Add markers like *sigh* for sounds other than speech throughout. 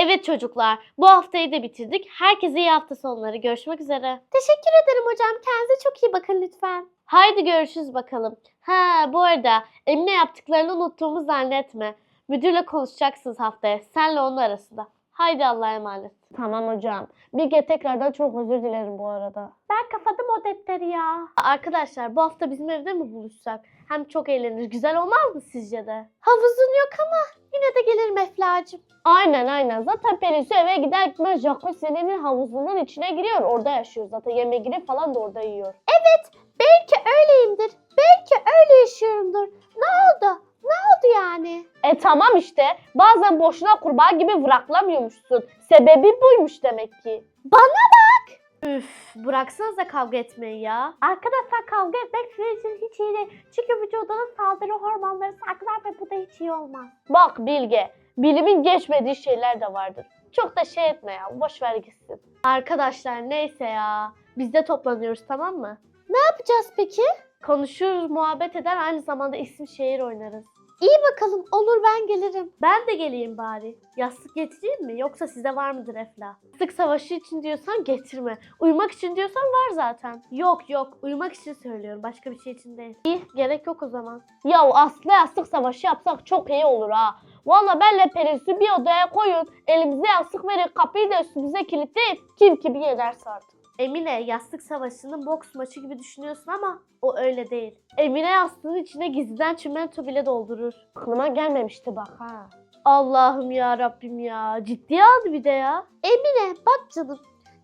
Evet çocuklar, bu haftayı da bitirdik. Herkese iyi hafta sonları. Görüşmek üzere. Teşekkür ederim hocam. Kendinize çok iyi bakın lütfen. Haydi görüşürüz bakalım. Ha bu arada Emine yaptıklarını unuttuğumu zannetme. Müdürle konuşacaksınız haftaya. Senle onun arasında. Haydi Allah'a emanet. Tamam hocam. Bilge tekrardan çok özür dilerim bu arada. Ben kafadım o defteri ya. Arkadaşlar bu hafta bizim evde mi buluşsak? Hem çok eğlenir. Güzel olmaz mı sizce de? Havuzun yok ama yine de gelirim Efla'cığım. Aynen aynen. Zaten Pelinsu eve gider gitmez jacuzzi'nin havuzunun içine giriyor. Orada yaşıyor zaten. Yemeğini falan da orada yiyor. Belki öyleyimdir. Belki öyle yaşıyorumdur. Ne oldu? Ne oldu yani? E tamam işte. Bazen boşuna kurbağa gibi vıraklamıyormuşsun. Sebebi buymuş demek ki. Üf, bıraksanıza kavga etmeyi ya. Arkadaşlar kavga etmek sizin için hiç iyi değil. Çünkü vücudunuz saldırı hormonları saklar ve bu da hiç iyi olmaz. Bak Bilge. Bilimin geçmediği şeyler de vardır. Çok da şey etme ya. Boş ver gitsin. Arkadaşlar neyse ya. Biz de toplanıyoruz tamam mı? Ne yapacağız peki? Konuşuruz, muhabbet eder, aynı zamanda isim şehir oynarız. İyi bakalım olur ben gelirim. Ben de geleyim bari. Yastık getireyim mi? Yoksa size var mıdır Efla? Yastık savaşı için diyorsan getirme. Uyumak için diyorsan var zaten. Yok yok, uyumak için söylüyorum. Başka bir şey için değil. İyi, gerek yok o zaman. Ya aslında yastık savaşı yapsak çok iyi olur ha. Valla benle Pelinsu bir odaya koyun. Elimize yastık verin. Kapıyı da üstümüze kilitleyin. Kim kimi yenerse artık. Emine, yastık savaşının boks maçı gibi düşünüyorsun ama o öyle değil. Emine yastığın içine gizliden çimento bile doldurur. Aklıma gelmemişti bak ha. Allah'ım ya Rabbim ya. Ciddiye aldı bir de ya. Emine bak canım.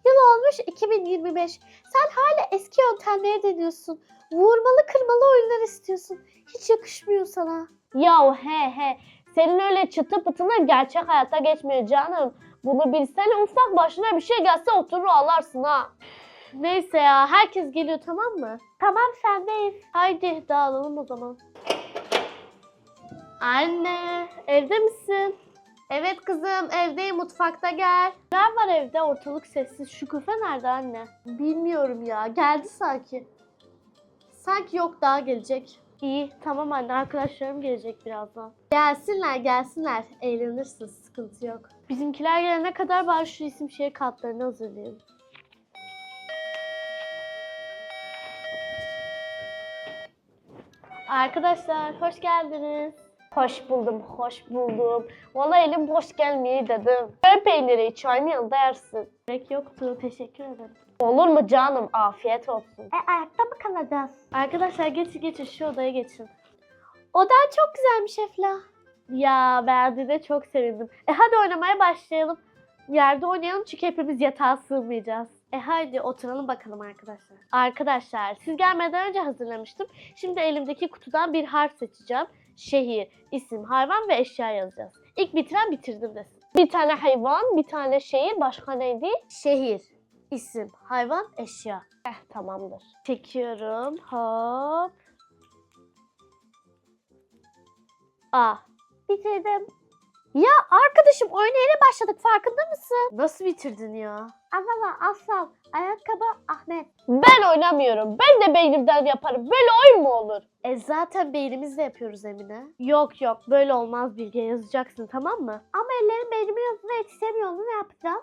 Yıl olmuş 2025. Sen hala eski yöntemleri deniyorsun. Vurmalı kırmalı oyunlar istiyorsun. Hiç yakışmıyor sana. Ya he he. Senin öyle çıtı pıtılar gerçek hayata geçmiyor canım. Bunu bilsene ufak başına bir şey gelse oturur ağlarsın ha. Neyse ya, herkes geliyor tamam mı? Tamam sendeyiz. Haydi dağılalım o zaman. Anne, evde misin? Evet kızım, evdeyim. Mutfakta gel. Neler var evde? Ortalık sessiz. Şu küfe nerede anne? Bilmiyorum ya. Geldi sanki. Sanki yok daha gelecek. İyi, tamam anne. Arkadaşlarım gelecek birazdan. Gelsinler, gelsinler. Eğlenirsin, sıkıntı yok. Bizimkiler gelene kadar bari şu isim şehir kartlarını hazırlayayım. Arkadaşlar, hoş geldiniz. Hoş buldum, hoş buldum. Valla elim boş gelmeyi dedim. Ver peyniri çayın yanında yersin. Gerek yoktu. Teşekkür ederim. Olur mu canım? Afiyet olsun. E ayakta mı kalacağız? Arkadaşlar geçin geçin şu odaya geçin. Odan çok güzelmiş Efla. Ya beğendiğine çok sevindim. E hadi oynamaya başlayalım. Yerde oynayalım çünkü hepimiz yatağa sığmayacağız. E haydi oturalım bakalım arkadaşlar. Arkadaşlar siz gelmeden önce hazırlamıştım. Şimdi elimdeki kutudan bir harf seçeceğim. Şehir, isim, hayvan ve eşya yazacağız. İlk bitiren bitirdim desin. Bir tane hayvan, bir tane şehir, başka neydi? Şehir, isim, hayvan, eşya. Eh tamamdır. Çekiyorum. Hop. A. Bitirdim. Ya arkadaşım oyuna yeni başladık farkında mısın? Nasıl bitirdin ya? Azala, Aslan, Ayakkabı, Ahmet. Ben oynamıyorum. Ben de beynimden yaparım. Böyle oyun mu olur? E zaten beynimizle yapıyoruz Emine. Yok yok böyle olmaz Bilge yazacaksın tamam mı? Ama ellerim beynimin yazısına yetişemiyor. Onu ne yapacağım?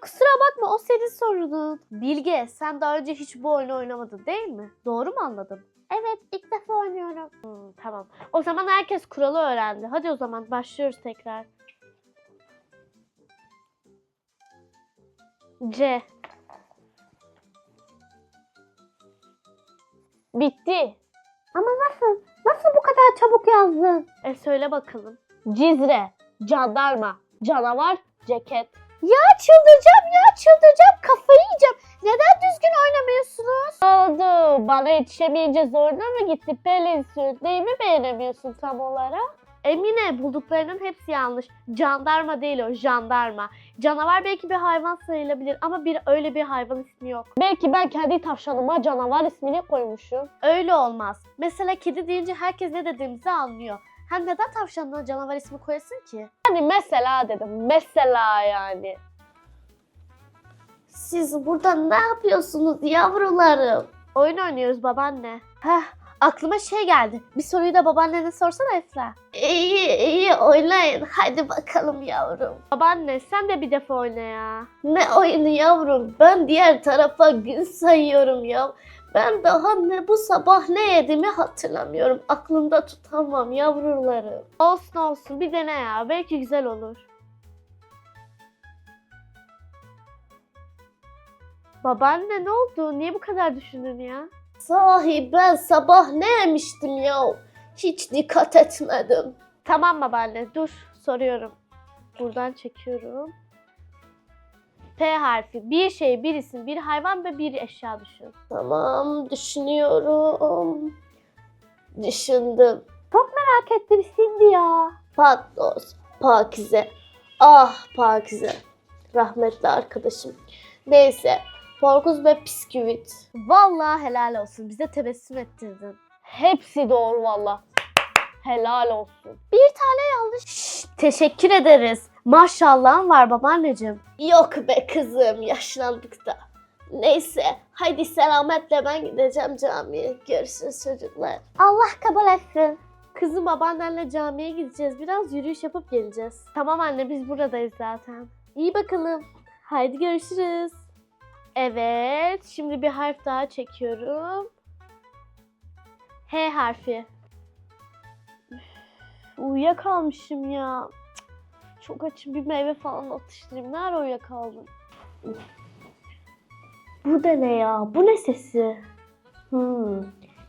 Kusura bakma o senin sorunun. Bilge sen daha önce hiç bu oyunu oynamadın değil mi? Doğru mu anladım? Evet ilk defa oynuyorum. Hmm, tamam. O zaman herkes kuralı öğrendi. Hadi o zaman başlıyoruz tekrar. C. Bitti. Ama nasıl? Nasıl bu kadar çabuk yazdın? E söyle bakalım. Cizre, jandarma, canavar, ceket. Ya çıldıracağım ya çıldıracağım. Kafayı yiyeceğim. Neden düzgün oynamıyorsunuz? oldu? Bana yetişemeyince zoruna mı gitti Pelinsu? Neyimi beğenemiyorsun tam olarak? Emine bulduklarının hepsi yanlış. Jandarma değil o jandarma. Canavar belki bir hayvan sayılabilir ama bir öyle bir hayvan ismi yok. Belki ben kendi tavşanıma canavar ismini koymuşum. Öyle olmaz. Mesela kedi deyince herkes ne dediğimizi anlıyor. Hem neden tavşanına canavar ismi koyasın ki? Hani mesela dedim. Mesela yani. Siz burada ne yapıyorsunuz yavrularım? Oyun oynuyoruz babaanne. Heh, Aklıma şey geldi. Bir soruyu da babaannene sorsana Efra. İyi iyi oynayın. Hadi bakalım yavrum. Babaanne sen de bir defa oyna ya. Ne oyunu yavrum? Ben diğer tarafa gün sayıyorum ya. Ben daha ne bu sabah ne yediğimi hatırlamıyorum. Aklımda tutamam yavrularım. Olsun olsun bir dene ya. Belki güzel olur. Babaanne ne oldu? Niye bu kadar düşündün ya? Sahi ben sabah ne yemiştim ya? Hiç dikkat etmedim. Tamam babaanne dur soruyorum. Buradan çekiyorum. P harfi. Bir şey, bir isim, bir hayvan ve bir eşya düşün. Tamam düşünüyorum. Düşündüm. Merak ettim şimdi ya. Patlos, Pakize. Ah Pakize. Rahmetli arkadaşım. Neyse. Porkuz ve bisküvit. Vallahi helal olsun. Bize tebessüm ettirdin. Hepsi doğru valla. Helal olsun. Şşş, teşekkür ederiz. Maşallahın var babaanneciğim. Yok be kızım yaşlandık da. Neyse haydi selametle ben gideceğim camiye. Görüşürüz çocuklar. Allah kabul etsin. Kızım babaannenle camiye gideceğiz. Biraz yürüyüş yapıp geleceğiz. Tamam anne biz buradayız zaten. İyi bakalım. Haydi görüşürüz. Evet şimdi bir harf daha çekiyorum. H harfi. Üf, uyuyakalmışım ya. Çok açım bir meyve falan atıştırayım. Nerede uyuyakaldım? Üf. Bu da ne ya? Bu ne sesi? Hmm.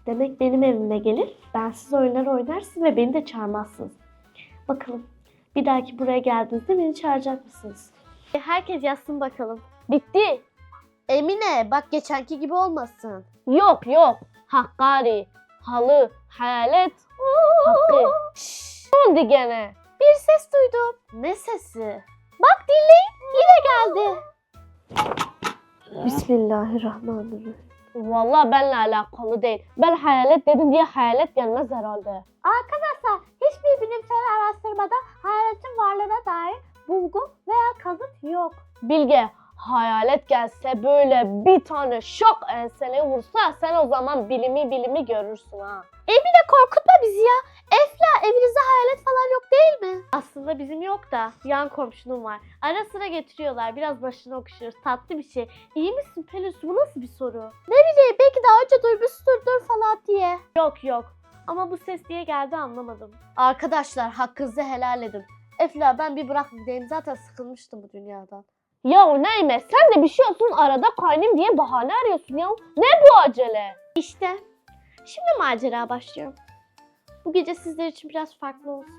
Demek benim evime gelir. Ben siz oyunlar oynarsınız ve beni de çağırmazsınız. Bakalım. Bir dahaki buraya geldiğinizde beni çağıracak mısınız? Herkes yazsın bakalım. Bitti. Emine bak geçenki gibi olmasın. Yok yok. Hakkari, halı, hayalet, hakkı. Ne oldu gene? Bir ses duydum. Ne sesi? Bak dinleyin. Yine geldi. Bismillahirrahmanirrahim. Valla benimle alakalı değil. Ben hayalet dedim diye hayalet gelmez herhalde. Arkadaşlar hiçbir bilimsel araştırmada hayaletin varlığına dair bulgu veya kanıt yok. Bilge hayalet gelse böyle bir tane şok ensene vursa sen o zaman bilimi bilimi görürsün ha. Emine korkutma bizi ya. Efla evinizde hayalet falan yok değil mi? Aslında bizim yok da yan komşunun var. Ara sıra getiriyorlar. Biraz başını okşuyoruz. Tatlı bir şey. İyi misin Pelus? Bu nasıl bir soru? Ee, belki daha önce duymuşsundur falan diye. Yok yok. Ama bu ses diye geldi anlamadım. Arkadaşlar hakkınızı helal edin. Efla ben bir bırak gideyim. Zaten sıkılmıştım bu dünyadan. Ya neyme sen de bir şey olsun arada kaynım diye bahane arıyorsun ya. Ne bu acele? İşte. Şimdi macera başlıyor. Bu gece sizler için biraz farklı olsun.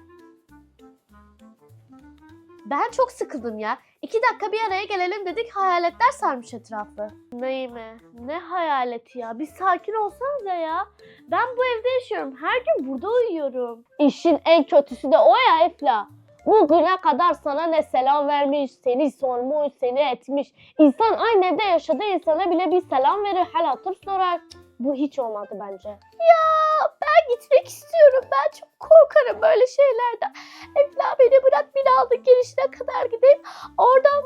Ben çok sıkıldım ya. İki dakika bir araya gelelim dedik hayaletler sarmış etrafı. Neyime? Ne hayaleti ya? Bir sakin olsanıza ya. Ben bu evde yaşıyorum. Her gün burada uyuyorum. İşin en kötüsü de o ya Efla. Bugüne kadar sana ne selam vermiş, seni sormuş, seni etmiş. İnsan aynı evde yaşadığı insana bile bir selam verir, hal hatır sorar. Bu hiç olmadı bence. Ya ben gitmek istiyorum. Ben çok korkarım böyle şeylerden. Efla beni bırak binanın girişine kadar gideyim. Oradan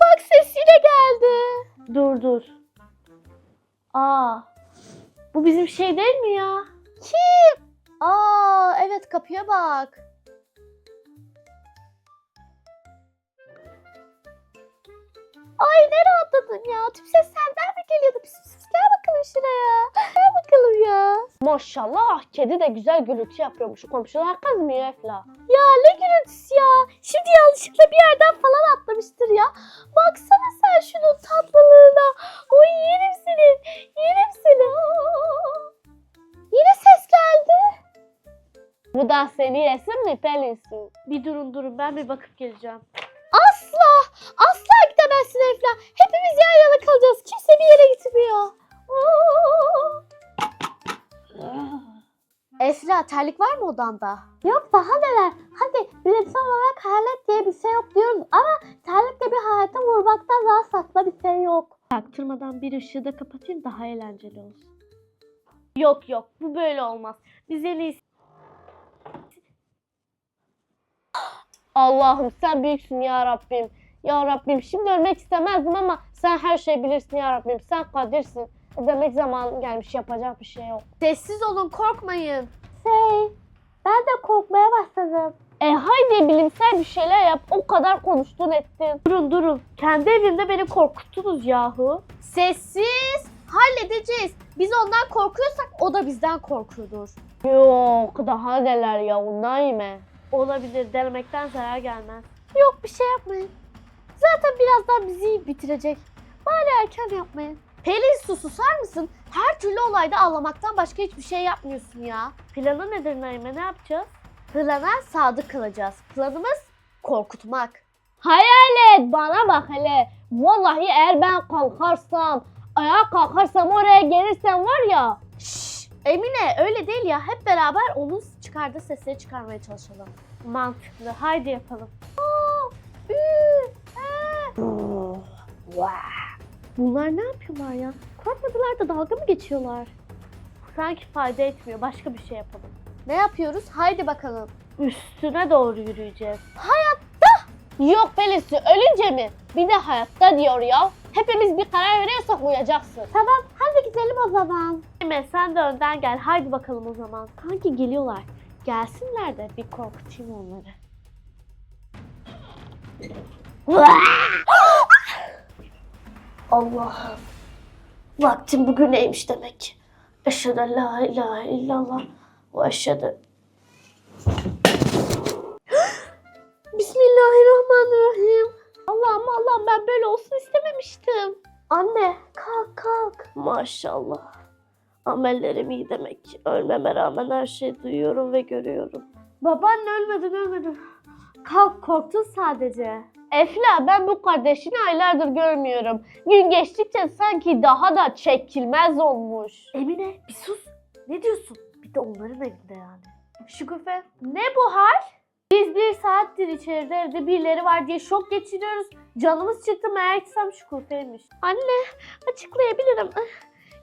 bak ses yine geldi. Dur dur. Aa. Bu bizim şey değil mi ya? Kim? Aa evet kapıya bak. Ay ne rahatladın ya. Tüm ses senden mi geliyordu? Pis. Gel bakalım şuraya. Gel bakalım ya. Maşallah kedi de güzel gürültü yapıyormuş. Komşular kızmıyor Efla. Ya ne gürültüsü ya. Şimdi yanlışlıkla bir yerden falan atlamıştır ya. Baksana sen şunun tatlılığına. Oy yerim seni. Yerim seni. Aa! Yine ses geldi. Bu da seni yesin mi Pelinsu? Bir durun durun ben bir bakıp geleceğim. Asla. Asla gidemezsin Efla. Hepimiz yan yana kalacağız. Kimse bir yere gitmiyor. Esra terlik var mı odanda? Yok daha neler. Hadi bilimsel olarak hayalet diye bir şey yok diyoruz ama terlikle bir hayata vurmaktan daha saçma bir şey yok. Çaktırmadan bir ışığı da kapatayım daha eğlenceli olsun. Yok yok bu böyle olmaz. Biz en iyisi Allah'ım sen büyüksün ya Rabbim. Ya Rabbim şimdi ölmek istemezdim ama sen her şeyi bilirsin ya Rabbim. Sen kadirsin. Demek zaman gelmiş yapacak bir şey yok. Sessiz olun korkmayın. Şey, ben de korkmaya başladım. E haydi bilimsel bir şeyler yap. O kadar konuştun ettin. Durun durun. Kendi evimde beni korkuttunuz yahu. Sessiz. Halledeceğiz. Biz ondan korkuyorsak o da bizden korkuyordur. Yok daha neler ya ondan yeme. Olabilir. Denemekten zarar gelmez. Yok bir şey yapmayın. Zaten birazdan bizi bitirecek. Bari erken yapmayın. Pelin su susar mısın? Her türlü olayda ağlamaktan başka hiçbir şey yapmıyorsun ya. Planı nedir Naime? Ne yapacağız? Plana sadık kalacağız. Planımız korkutmak. Hayal et bana bak hele. Vallahi eğer ben kalkarsam, ayağa kalkarsam oraya gelirsem var ya. Şşş, Emine öyle değil ya. Hep beraber onun çıkardığı sesleri çıkarmaya çalışalım. Mantıklı. Haydi yapalım. Bunlar ne yapıyorlar ya? Korkmadılar da dalga mı geçiyorlar? Sanki fayda etmiyor. Başka bir şey yapalım. Ne yapıyoruz? Haydi bakalım. Üstüne doğru yürüyeceğiz. Yok Pelinsu ölünce mi? Bir de hayatta diyor ya. Hepimiz bir karar veriyorsak uyacaksın. Tamam, hadi gidelim o zaman. Emine sen de önden gel. Haydi bakalım o zaman. Sanki geliyorlar. Gelsinler de bir korkutayım onları. Allah'ım. Vaktim bugün neymiş demek. Eşhedü la ilahe illallah ve eşhedü. *gasps* Bismillahirrahmanirrahim. Allah'ım Allah'ım ben böyle olsun istememiştim. Anne kalk kalk. Maşallah. Amellerim iyi demek. Ölmeme rağmen her şeyi duyuyorum ve görüyorum. Babaanne ölmedin ölmedin. Kalk korktun sadece. Efla ben bu kardeşini aylardır görmüyorum. Gün geçtikçe sanki daha da çekilmez olmuş. Emine bir sus. Ne diyorsun? Bir de onların evinde yani. Şükufe ne bu hal? Biz bir saattir içeride evde birileri var diye şok geçiriyoruz. Canımız çıktı meğersem Şükufe'ymiş. Anne açıklayabilirim.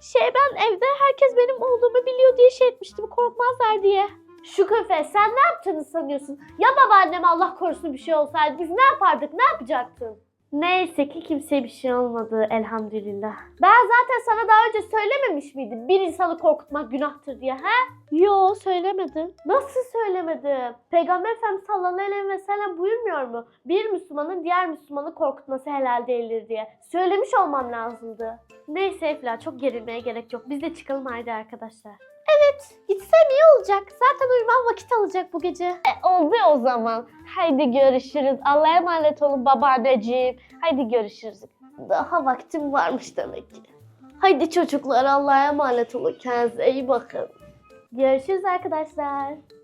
Şey ben evde herkes benim olduğumu biliyor diye şey etmiştim korkmazlar diye. Şükufe sen ne yaptığını sanıyorsun? Ya babaannem Allah korusun bir şey olsaydı biz ne yapardık ne yapacaktın? Neyse ki kimseye bir şey olmadı elhamdülillah. Ben zaten sana daha önce söylememiş miydim? Bir insanı korkutmak günahtır diye he? Yo söylemedim. Nasıl söylemedim? Peygamber Efendimiz sallallahu aleyhi ve sellem buyurmuyor mu? Bir Müslümanın diğer Müslümanı korkutması helal değildir diye. Söylemiş olmam lazımdı. Neyse Efla çok gerilmeye gerek yok. Biz de çıkalım haydi arkadaşlar. Gitsem iyi olacak. Zaten uyumam vakit alacak bu gece. E, oldu o zaman. Haydi görüşürüz. Allah'a emanet olun babaanneciğim. Haydi görüşürüz. Daha vaktim varmış demek ki. Haydi çocuklar Allah'a emanet olun. Kendinize iyi bakın. Görüşürüz arkadaşlar.